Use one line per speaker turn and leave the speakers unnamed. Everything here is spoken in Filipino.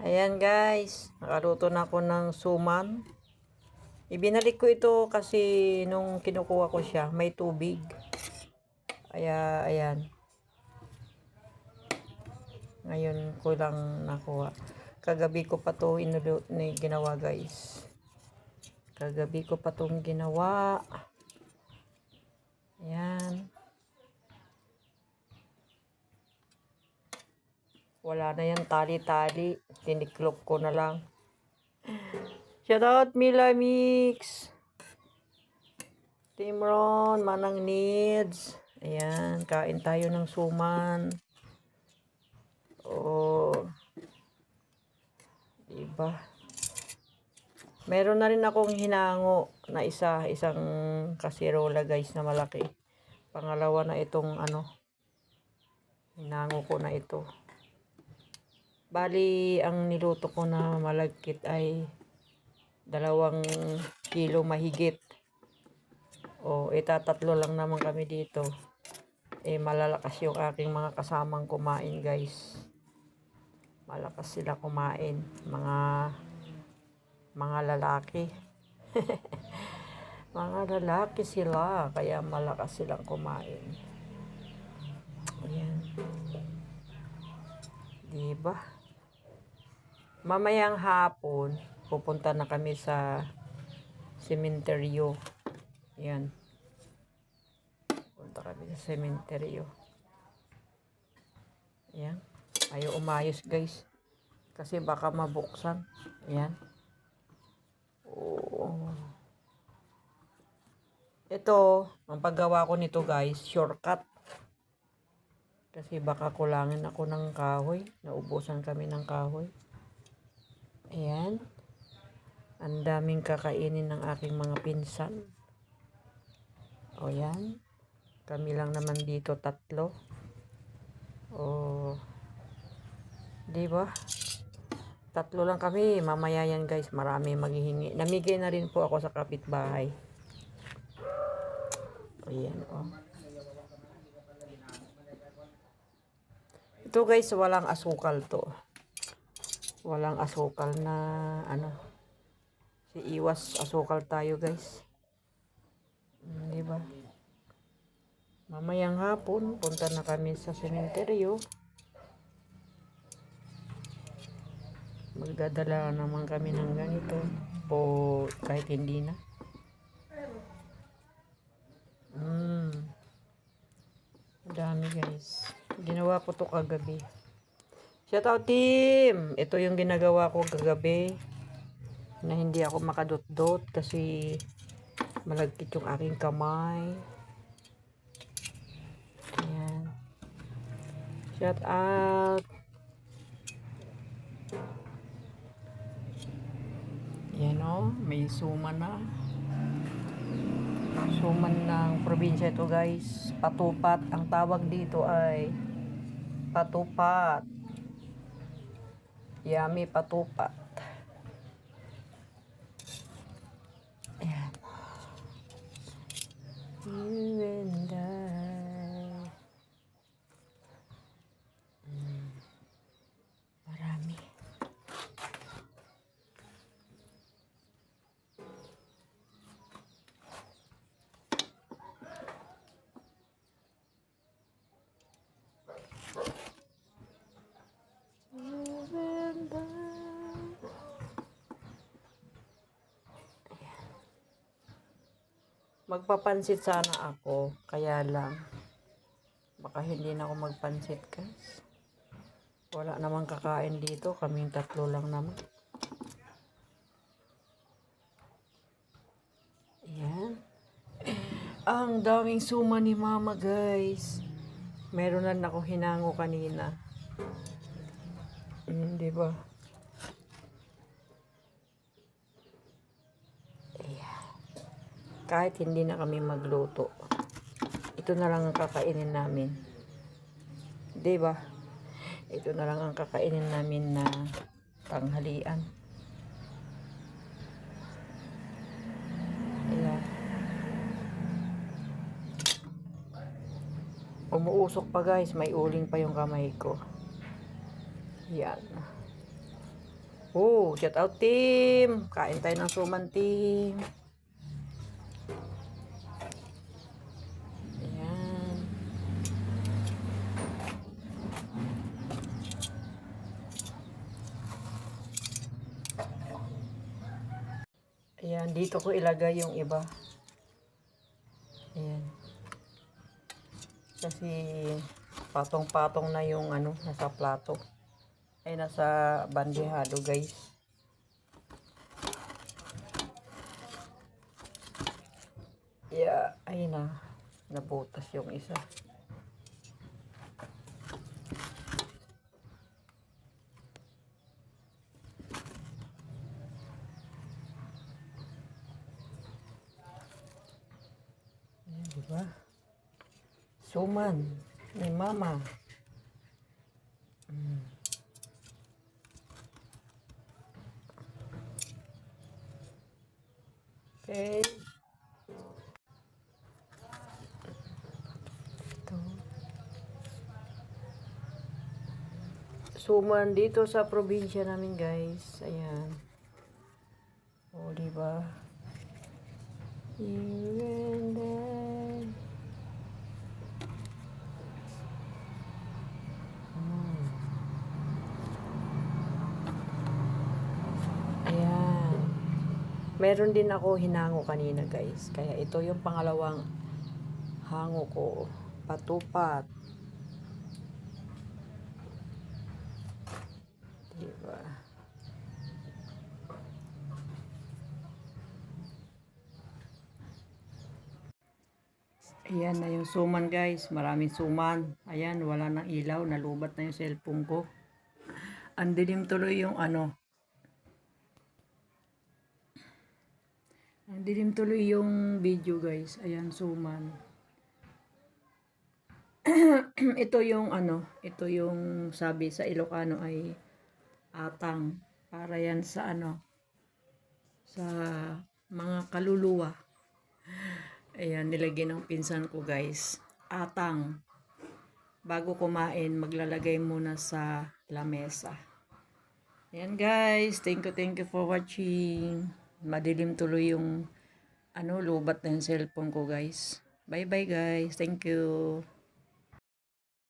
Ayan guys, nakaluto na ako ng suman. Ibinalik ko ito kasi nung kinukuha ko siya, may tubig. Kaya, ayan. Ngayon ko lang nakuha. Kagabi ko pa to inulo, ni, ginawa guys. Kagabi ko pa tong ginawa. Ayan. Wala na yan tali-tali. Tiniklop ko na lang. Shout out Mila Mix. Timron, Manang Needs. Ayan, kain tayo ng suman. Oh. Diba? Meron na rin akong hinango na isa, isang kasirola guys na malaki. Pangalawa na itong ano, hinango ko na ito. Bali, ang niluto ko na malagkit ay dalawang kilo mahigit. O, itatatlo lang naman kami dito. Eh, malalakas yung aking mga kasamang kumain, guys. Malakas sila kumain. Mga, mga lalaki. mga lalaki sila, kaya malakas silang kumain. Ayan. Diba? Mamayang hapon, pupunta na kami sa sementeryo. Yan. Punta kami sa sementeryo. Yan. Ayaw umayos guys. Kasi baka mabuksan. Yan. Oo. Ito, ang paggawa ko nito guys, shortcut. Kasi baka kulangin ako ng kahoy. Naubusan kami ng kahoy. Ayan. Ang daming kakainin ng aking mga pinsan. O yan. Kami lang naman dito tatlo. O. Di ba? Tatlo lang kami. Mamaya yan guys. Marami maghihingi. Namigay na rin po ako sa kapitbahay. Ayan o. Ito guys, walang asukal to walang asukal na ano si iwas asukal tayo guys. Hmm, ba? Mamayang hapon punta na kami sa sementeryo. Magdadala naman kami ng ganito o kahit hindi na. Mm. dami guys. Ginawa ko to kagabi Shout out team! Ito yung ginagawa ko kagabi na hindi ako makadot-dot kasi malagkit yung aking kamay. Ayan. Shout out! Yan o, may suman na. Suman ng probinsya ito guys. Patupat. Ang tawag dito ay patupat. Yummy patupat. Ayan. You and I. Mm. Marami. You and I. Ayan. Magpapansit sana ako, kaya lang baka hindi na ako magpansit guys. Wala namang kakain dito, kaming tatlo lang naman. Ayan. Ang daming suma ni mama guys. Meron na ako hinango kanina. Mm, di ba? Ayan. Kahit hindi na kami magluto. Ito na lang ang kakainin namin. Ba? Ito na lang ang kakainin namin na tanghalian. Ayan. Umuusok pa guys. May uling pa yung kamay ko. Yan. Oh, shout out team. Kain tayo ng suman team. Ayan. Ayan, dito ko ilagay yung iba. Ayan. Kasi patong-patong na yung ano, nasa plato. Ay, nasa bandihado guys. Yeah, ay na. Nabutas yung isa. Ayan, diba? Suman. Ni mama. Mm. Okay. Ito. Suman dito sa probinsya namin, guys. Ayan. O, diba? You and I. Meron din ako hinango kanina guys. Kaya ito yung pangalawang hango ko. Patupat. Diba? Ayan na yung suman guys. Maraming suman. Ayan, wala nang ilaw. Nalubat na yung cellphone ko. Ang dilim tuloy yung ano. Ang dilim tuloy yung video guys. Ayan, suman. ito yung ano, ito yung sabi sa Ilocano ay atang. Para yan sa ano, sa mga kaluluwa. Ayan, nilagyan ng pinsan ko guys. Atang. Bago kumain, maglalagay muna sa lamesa. Ayan guys, thank you, thank you for watching. Madilim tuloy yung ano, lubat yung cellphone ko guys. Bye bye guys, thank you.